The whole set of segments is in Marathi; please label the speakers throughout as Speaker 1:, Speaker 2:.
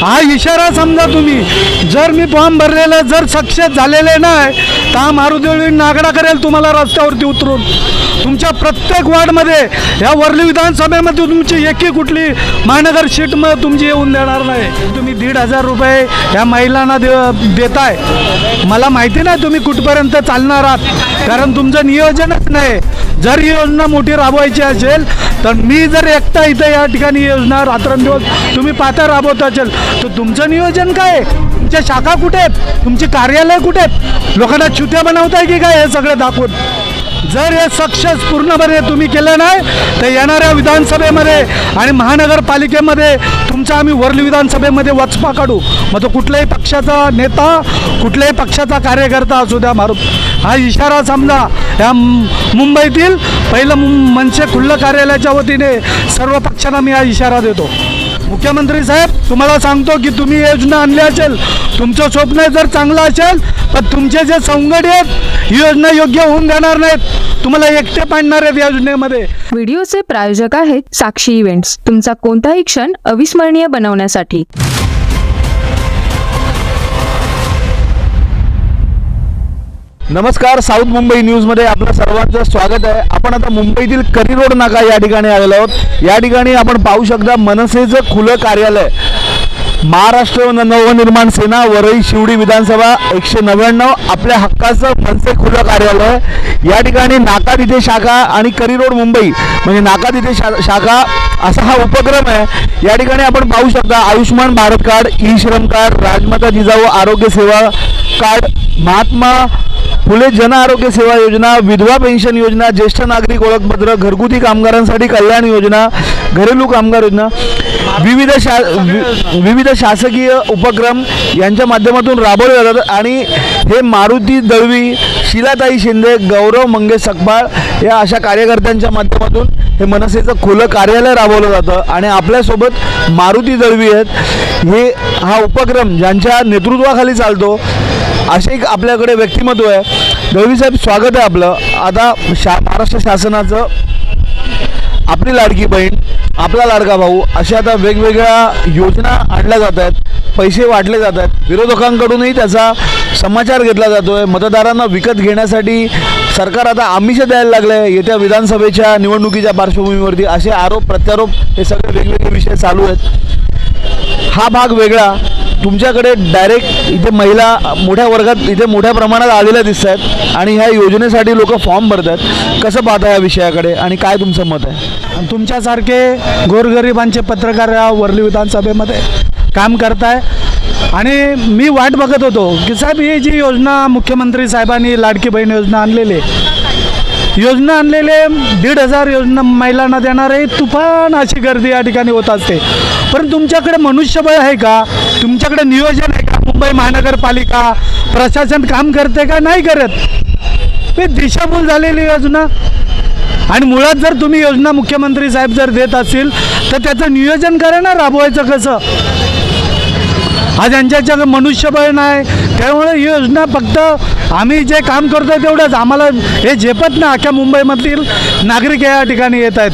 Speaker 1: हा इशारा समजा तुम्ही. जर मी फॉर्म भरलेला जर सक्सेस झालेले नाही तर हा मारुदेवी नागडा करेल तुम्हाला रस्त्यावरती उतरून. तुमच्या प्रत्येक वार्डमध्ये या वर्ली विधानसभेमध्ये तुमची एकी कुठली महानगर सीट मग तुमची येऊन देणार नाही. तुम्ही दीड हजार रुपये ह्या महिलांना दे देताय. मला माहिती नाही तुम्ही कुठपर्यंत चालणार आहात. कारण तुमचं नियोजनच नाही. जर ही योजना मोठी राबवायची असेल तर मी जर एकटा इथं या ठिकाणी योजना रात्रंदिवस तुम्ही पाहता राबवत असेल तर तुमचं नियोजन काय? आहे? तुमच्या शाखा कुठे आहेत? तुमची कार्यालय कुठे आहेत? लोकांना छुत्या बनवताय की काय हे सगळं दाखवून? जर हे सक्सेस पूर्णपणे तुम्ही केलं नाही तर येणाऱ्या विधानसभेमध्ये आणि महानगरपालिकेमध्ये तुमचा आम्ही वर्ली विधानसभेमध्ये वचपा काढू. मग तो कुठल्याही पक्षाचा नेता कुठल्याही पक्षाचा कार्यकर्ता असू द्या मारू. हा इशारा समजा या मुंबईतील पहिलं मुं- मनसे खुल्लं कार्यालयाच्या वतीने सर्व पक्षांना मी हा इशारा देतो. मुख्यमंत्री साहेब तुम्हाला सांगतो की तुम्ही योजना आणली असेल तुमचं स्वप्न जर चांगलं असेल तर तुमचे जे सवंगडी आहेत ही योजना योग्य होऊन देणार नाहीत. तुम्हाला एकटे पाडणार आहेत या योजनेमध्ये.
Speaker 2: व्हिडिओचे प्रायोजक आहेत साक्षी इव्हेंट्स. तुमचा कोणताही क्षण अविस्मरणीय बनवण्यासाठी.
Speaker 3: नमस्कार साऊथ मुंबई न्यूजमध्ये आपलं सर्वांचं स्वागत आहे. आपण आता मुंबईतील करी रोड नाका या ठिकाणी आलेलो आहोत. या ठिकाणी आपण पाहू शकता मनसेचं खुलं कार्यालय. महाराष्ट्र नवनिर्माण सेना वरई शिवडी विधानसभा एकशे नव्याण्णव आपल्या हक्काचं मनसे खुलं कार्यालय. या ठिकाणी नाका तिथे शाखा आणि करी रोड मुंबई म्हणजे नाका तिथे शा शाखा असा हा उपक्रम आहे. या ठिकाणी आपण पाहू शकता Ayushman Bharat card e Shram card Rajmata Jijau Arogya सेवा कार्ड महात्मा फुले जन आरोग्य सेवा योजना विधवा पेन्शन योजना ज्येष्ठ नागरिक ओळखपत्र घरगुती कामगारांसाठी कल्याण योजना घरेलू कामगार योजना विविध शा वि- विविध शासकीय उपक्रम यांच्या माध्यमातून राबवले जातात. आणि हे मारुती दळवी शिलाताई शिंदे गौरव मंगेश सकपाळ या अशा कार्यकर्त्यांच्या माध्यमातून हे मनसेचं खुलं कार्यालय राबवलं जातं. आणि आपल्यासोबत मारुती दळवी आहेत. हे हा उपक्रम ज्यांच्या नेतृत्वाखाली चालतो असे एक आपल्याकडे व्यक्तिमत्व आहे. दळवी स्वागत आहे आपलं. आता शा महाराष्ट्र शासनाचं आपली लाडकी बहीण आपला लाडका भाऊ अशा आता वेगवेगळ्या योजना आणल्या जात आहेत. पैसे वाटले जात आहेत. विरोधकांकडूनही त्याचा समाचार घेतला जातो आहे मतदारांना विकत घेण्यासाठी सरकार आता आमिष द्यायला लागलं आहे. येत्या विधानसभेच्या निवडणुकीच्या पार्श्वभूमीवरती असे आरोप प्रत्यारोप हे सगळे वेगवेगळे विषय चालू आहेत. हा भाग वेगळा. तुमच्याकडे डायरेक्ट इथे महिला मोठ्या वर्गात इथे मोठ्या प्रमाणात आलेल्या दिसत आहेत आणि ह्या योजनेसाठी लोक फॉर्म भरत आहेत कसं पाहता या विषयाकडे आणि काय तुमचं मत आहे?
Speaker 1: आणि तुमच्यासारखे गोरगरिबांचे पत्रकार या वर्ली विधानसभेमध्ये काम करताय. आणि मी वाट बघत होतो की साहेब ही जी योजना मुख्यमंत्री साहेबांनी लाडकी बहीण योजना आणलेली आहे योजना आणलेले दीड हजार योजना महिलांना देणारे तुफान अशी गर्दी या ठिकाणी होत असते. पण तुमच्याकडे मनुष्यबळ आहे का? तुमच्याकडे नियोजन आहे का? मुंबई महानगरपालिका प्रशासन काम करते का? नाही करत. ते दिशाभूल झालेली योजना. आणि मुळात जर तुम्ही योजना मुख्यमंत्री साहेब जर देत असतील तर त्याचं नियोजन करा ना राबवायचं कसं? आज यांच्याकडे मनुष्यबळ नाही त्यामुळे ही योजना फक्त आम्ही जे काम करतो तेवढंच. आम्हाला हे झेपत ना अख्ख्या मुंबईमधील नागरिक या ठिकाणी येत आहेत.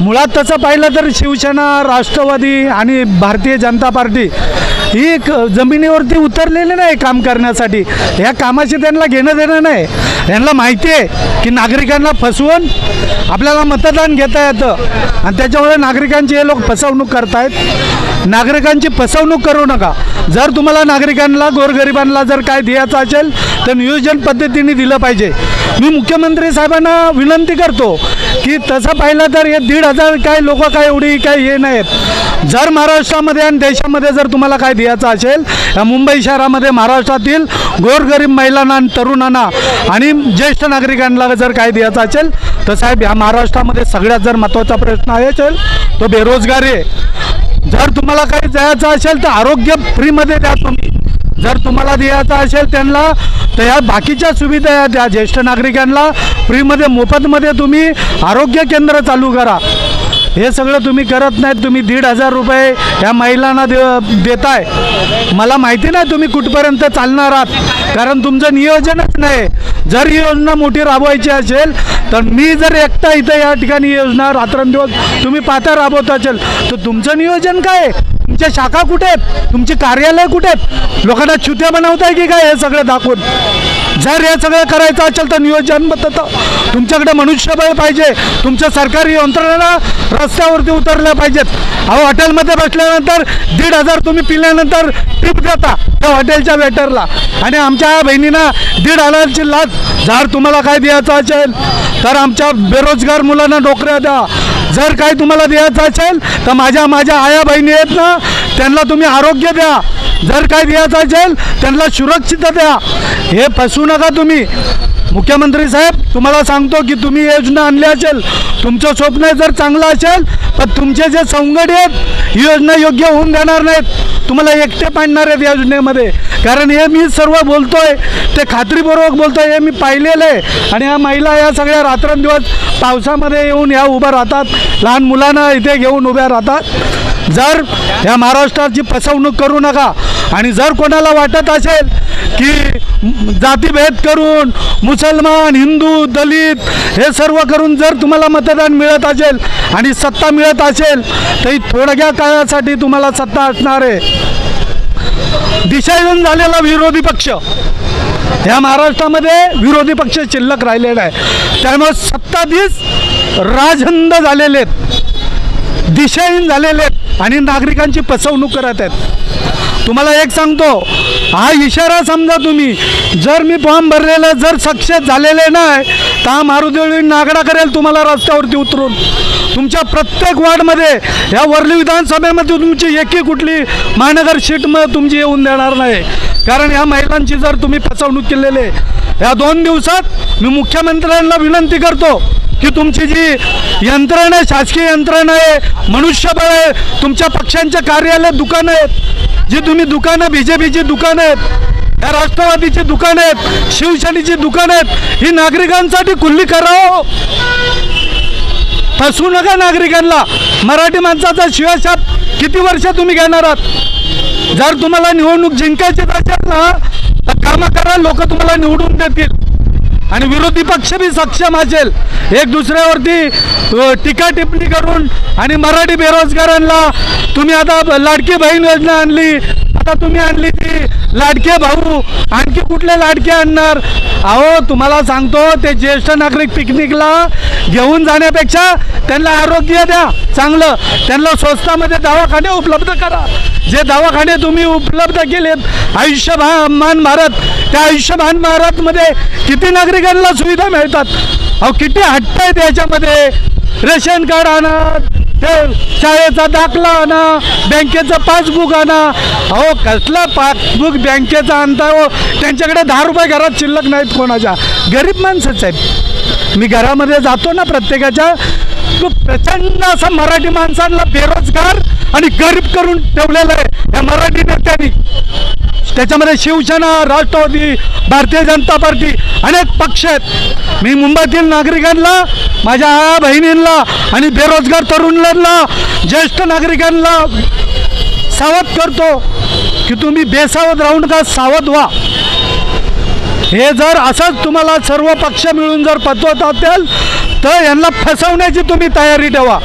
Speaker 1: मुळात तसं पाहिलं तर शिवसेना राष्ट्रवादी आणि भारतीय जनता पार्टी ही क- जमिनीवरती उतरलेली नाही काम करण्यासाठी. ह्या कामाशी त्यांना घेणं देणं नाही. यांना माहिती आहे की नागरिकांना फसवून आपल्याला मतदान घेता येतं. आणि त्याच्यामुळे नागरिकांची हे लोक फसवणूक करतायत. नागरिकांची फसवणूक करू नका. जर तुम्हाला नागरिकांना गोरगरिबांना जर काय द्यायचं असेल तर नियोजन पद्धतीने दिलं पाहिजे. मी मुख्यमंत्री साहेबांना विनंती करतो की तसं पाहिलं तर हे दीड हजार काय लोक काय एवढी काय हे नाहीत. जर महाराष्ट्रामध्ये आणि देशामध्ये जर तुम्हाला काय द्यायचं असेल या मुंबई शहरामध्ये महाराष्ट्रातील गोरगरीब महिलांना आणि तरुणांना आणि ज्येष्ठ नागरिकांना जर काय द्यायचं असेल तर साहेब ह्या महाराष्ट्रामध्ये सगळ्यात जर महत्त्वाचा प्रश्न आहे असेल तो बेरोजगारी आहे. जर तुम्हाला काही द्यायचं असेल तर आरोग्य फ्रीमध्ये द्या तुम्ही. जर तुम्हाला द्यायचं असेल त्यांना तर ह्या बाकीच्या सुविधा या द्या. ज्येष्ठ नागरिकांना फ्रीमध्ये मोफतमध्ये तुम्ही आरोग्य केंद्र चालू करा. हे सगळं तुम्ही करत नाहीत. तुम्ही दीड हजार रुपये ह्या महिलांना दे देताय. मला माहिती नाही तुम्ही कुठपर्यंत चालणार आहात. कारण तुमचं नियोजन नाही. जर ही योजना मोठी राबवायची असेल तर मी जर एकटा इथं या ठिकाणी योजना रात्रंदिवस तुम्ही पाहता राबवत असेल तर तुमचं नियोजन काय? आहे तुमच्या शाखा कुठे आहेत? तुमचे कार्यालय कुठे आहेत? लोकांना छुत्या बनवताय की काय हे सगळं दाखवून? जर हे सगळं करायचं असेल तर नियोजनबद्ध तर तुमच्याकडे मनुष्यबळ पाहिजे. तुमच्या सरकारी यंत्रणा रस्त्यावरती उतरल्या पाहिजेत. अहो हॉटेलमध्ये बसल्यानंतर दीड हजार तुम्ही पिल्यानंतर टिप देता त्या हॉटेलच्या वेटरला आणि आमच्या बहिणींना दीड हजारची लाच जर तुम्हाला काय द्यायचं असेल तर आमच्या बेरोजगार मुलांना नोकऱ्या द्या. जर काय तुम्हाला द्यायचं असेल तर माझ्या माझ्या आया बहिणी आहेत ना त्यांना तुम्ही आरोग्य द्या. जर काय द्यायचं असेल त्यांना सुरक्षितता द्या. हे फसवू नका तुम्ही. मुख्यमंत्री साहेब तुम्हाला सांगतो की तुम्ही योजना आणली असेल तुमचं स्वप्न जर चांगलं असेल तर तुमचे जे सवंगडी आहेत ही योजना योग्य होऊन देणार नाहीत. तुम्हाला एकटे पाडणार आहेत योजनेमध्ये. कारण हे मी सर्व बोलतो आहे ते खात्रीपूर्वक बोलतो आहे हे मी पाहिलेलं आहे. आणि या महिला या सगळ्या रात्रंदिवस पावसामध्ये येऊन या उभ्या राहतात. लहान मुलांना इथे घेऊन उभ्या राहतात. जर या महाराष्ट्राची फसवणूक करू नका आणि जर कोणाला वाटत असेल की जातीभेद करून मुसलमान हिंदू दलित हे सर्व करून जर तुम्हाला मतदान मिळत असेल आणि सत्ता मिळत असेल तर ही थोडक्या काळासाठी तुम्हाला सत्ता असणार आहे. दिशाहीन झालेला विरोधी पक्ष. या महाराष्ट्रामध्ये विरोधी पक्ष शिल्लक राहिलेला आहे. त्यामुळे सत्ताधीश राजहंद झालेले आहेत. दिशाहीन झालेले आहेत. आणि नागरिकांची फसवणूक करत आहेत. तुम्हाला एक सांगतो हा इशारा समजा तुम्ही जर मी फॉर्म भरलेला जर सक्सेस झालेले नाही तर हा मारुदेवी नागडा करेल तुम्हाला रस्त्यावरती उतरून. तुमच्या प्रत्येक वार्डमध्ये या वर्ली विधानसभेमध्ये तुमची एकी कुठली महानगर सीटमध्ये तुमची येऊन देणार नाही. कारण ह्या महिलांची जर तुम्ही फसवणूक केलेली या दोन दिवसात मी मुख्यमंत्र्यांना विनंती करतो की तुमची जी यंत्रणा आहे शासकीय यंत्रणा आहे मनुष्यबळ आहे तुमच्या पक्षांच्या कार्यालय दुकानं आहेत जी तुम्ही दुकानं बी जे पीची दुकानं आहेत या राष्ट्रवादीची दुकानं आहेत शिवसेनेची दुकानं आहेत ही नागरिकांसाठी खुल्ली करावं. फसवू नका नागरिकांना. मराठी माणसाचा शिवाशाप किती वर्ष तुम्ही घेणार आहात? जर तुम्हाला निवडणूक जिंकायची असेल ना तर कामं करा लोक तुम्हाला निवडून देतील. आणि विरोधी पक्ष बी सक्षम असेल. एक दुसऱ्यावरती टीका टिप्पणी करून आणि मराठी बेरोजगारांना तुम्ही आता लाडकी बहीण योजना आणली आता तुम्ही आणली ती लाडके भाऊ. आणखी कुठले लाडके आणणार? अहो तुम्हाला सांगतो ते ज्येष्ठ नागरिक पिकनिकला घेऊन जाण्यापेक्षा त्यांना आरोग्य द्या चांगलं. त्यांना स्वस्तामध्ये दवाखाने उपलब्ध करा. जे दवाखाने तुम्ही उपलब्ध केलेत आयुष्यमान भारत त्या आयुष्यमान भारतमध्ये किती नागरिकांना सुविधा मिळतात? अहो किती हट्ट आहेत याच्यामध्ये? रेशन कार्ड आणा ते शाळेचा दाखला आणा बँकेचं पासबुक आणा. अहो कसला पासबुक बँकेचा आणता हो त्यांच्याकडे दहा रुपये घरात शिल्लक नाहीत कोणाच्या. गरीब माणसंच आहेत. मी घरामध्ये जातो ना प्रत्येकाच्या तो प्रचंड असं मराठी माणसांना बेरोजगार आणि गरीब करून ठेवलेलं आहे. या मराठी नेत्यांनी. त्याच्यामध्ये शिवसेना राष्ट्रवादी भारतीय जनता पार्टी अनेक पक्ष आहेत. मी मुंबईतील नागरिकांना माझ्या आया बहिणींना आणि बेरोजगार तरुणांना ज्येष्ठ नागरिकांना सावध करतो की तुम्ही बेसावध राहू नका सावध व्हा. हे जर असंच तुम्हाला सर्व पक्ष मिळून जर पतवत असेल तर यांना फसवण्याची तुम्ही तयारी ठेवा.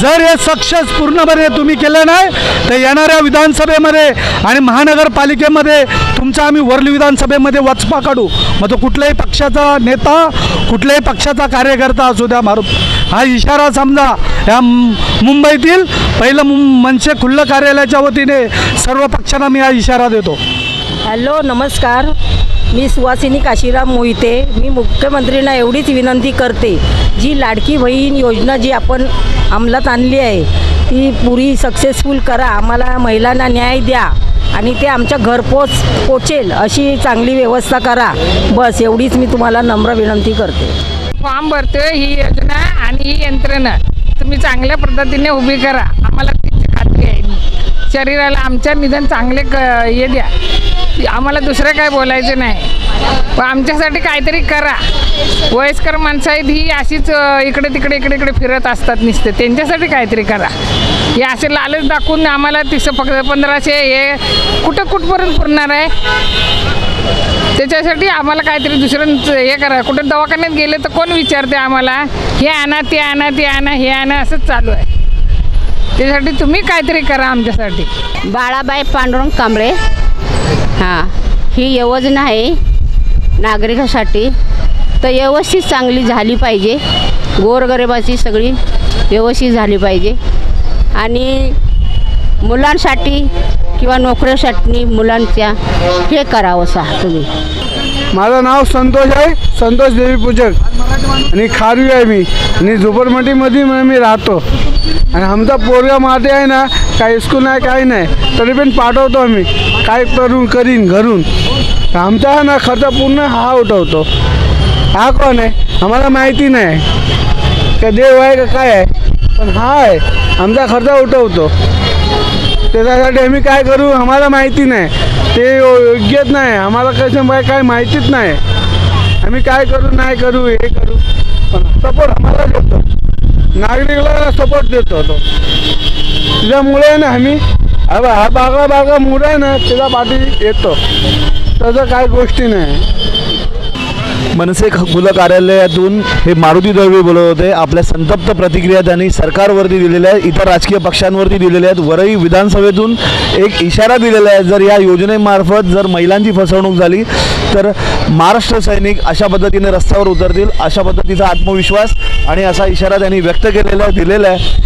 Speaker 1: जर हे सक्सेस पूर्णपणे तुम्ही केलं नाही तर येणाऱ्या विधानसभेमध्ये आणि महानगरपालिकेमध्ये तुमचा आम्ही वर्ली विधानसभेमध्ये वचपा काढू. मग तो कुठल्याही पक्षाचा नेता कुठल्याही पक्षाचा कार्यकर्ता असू द्या मारू. हा इशारा समजा या मुंबईतील पहिलं मुं- मनसे खुल्लं कार्यालयाच्या वतीने सर्व पक्षांना मी हा इशारा देतो.
Speaker 4: हॅलो नमस्कार. मी सुवासिनी काशीराम मोहिते. मी मुख्यमंत्रींना एवढीच विनंती करते जी लाडकी बहीण योजना जी आपण अंमलात आणली आहे ती पुरी सक्सेसफुल करा. आम्हाला महिलांना न्याय द्या आणि ते आमच्या घरपोच पोचेल अशी चांगली व्यवस्था करा. बस एवढीच मी तुम्हाला नम्र विनंती करते.
Speaker 5: फॉर्म भरतोय ही योजना आणि ही यंत्रणा. तुम्ही चांगल्या पद्धतीने उभी करा. आम्हाला खात्री आहे. शरीराला आमच्या निधन चांगले क हे द्या. आम्हाला दुसरं काय बोलायचं नाही. पण आमच्यासाठी काहीतरी करा. वयस्कर माणसं आहेत ही अशीच इकडे तिकडे इकडे इकडे फिरत असतात नुसते. त्यांच्यासाठी काहीतरी करा. हे असे लालच दाखवून आम्हाला तिसं फक्त पंधराशे हे कुठं कुठपर्यंत पुरणार आहे? त्याच्यासाठी आम्हाला काहीतरी दुसरं हे करा. कुठं दवाखान्यात गेले तर कोण विचारते आम्हाला? हे आणा ते आणा ते आणा हे आणा असंच चालू आहे. त्यासाठी तुम्ही काहीतरी करा आमच्यासाठी.
Speaker 6: बाळाबाई पांडुरंग कांबळे. हां. ही योजना आहे नागरिकासाठी. तर व्यवस्थित चांगली झाली पाहिजे. गोरगरिबाची सगळी व्यवस्थित झाली पाहिजे. आणि मुलांसाठी किंवा नोकऱ्यासाठी मुलांच्या हे करावं सा तुम्ही.
Speaker 7: माझं नाव संतोष आहे. संतोष देवी पूजक. आणि खारवी आहे मी. आणि झोपडमटीमध्ये मी राहतो. आणि आमचा पोरगा माते आहे ना काही स्कूल नाही काही नाही. तरी पण पाठवतो आम्ही. काय करून करीन घरून. आमचा हा ना खर्च पूर्ण हा उठवतो. हा कोण आहे? आम्हाला माहिती नाही. का देव आहे का काय आहे? पण हा आहे. आमचा खर्च उठवतो. त्याच्यासाठी आम्ही काय करू आम्हाला माहिती नाही. ते योग्यच नाही. आम्हाला कसं बाय काय माहितीच नाही. आम्ही काय करू नाही करू हे करू. पण सपोर्ट आम्हाला देतो. नागरिकला सपोर्ट देतो तो. त्याच्यामुळे ना आम्ही हा हा बागा बागा मुलं आहे ना तिला पाठी येतो. तसं काय गोष्टी नाही.
Speaker 3: मनसे ख- खुलं कार्यालयातून हे मारुती दळवी बोलत होते. आपल्या संतप्त प्रतिक्रिया त्यांनी सरकारवरती दिलेल्या आहेत इतर राजकीय पक्षांवरती दिलेल्या आहेत. वरही विधानसभेतून एक इशारा दिलेला आहे जर या योजनेमार्फत जर महिलांची फसवणूक झाली तर महाराष्ट्र सैनिक अशा पद्धतीने रस्त्यावर उतरतील अशा पद्धतीचा आत्मविश्वास आणि असा इशारा त्यांनी व्यक्त केलेला आहे दिलेला आहे.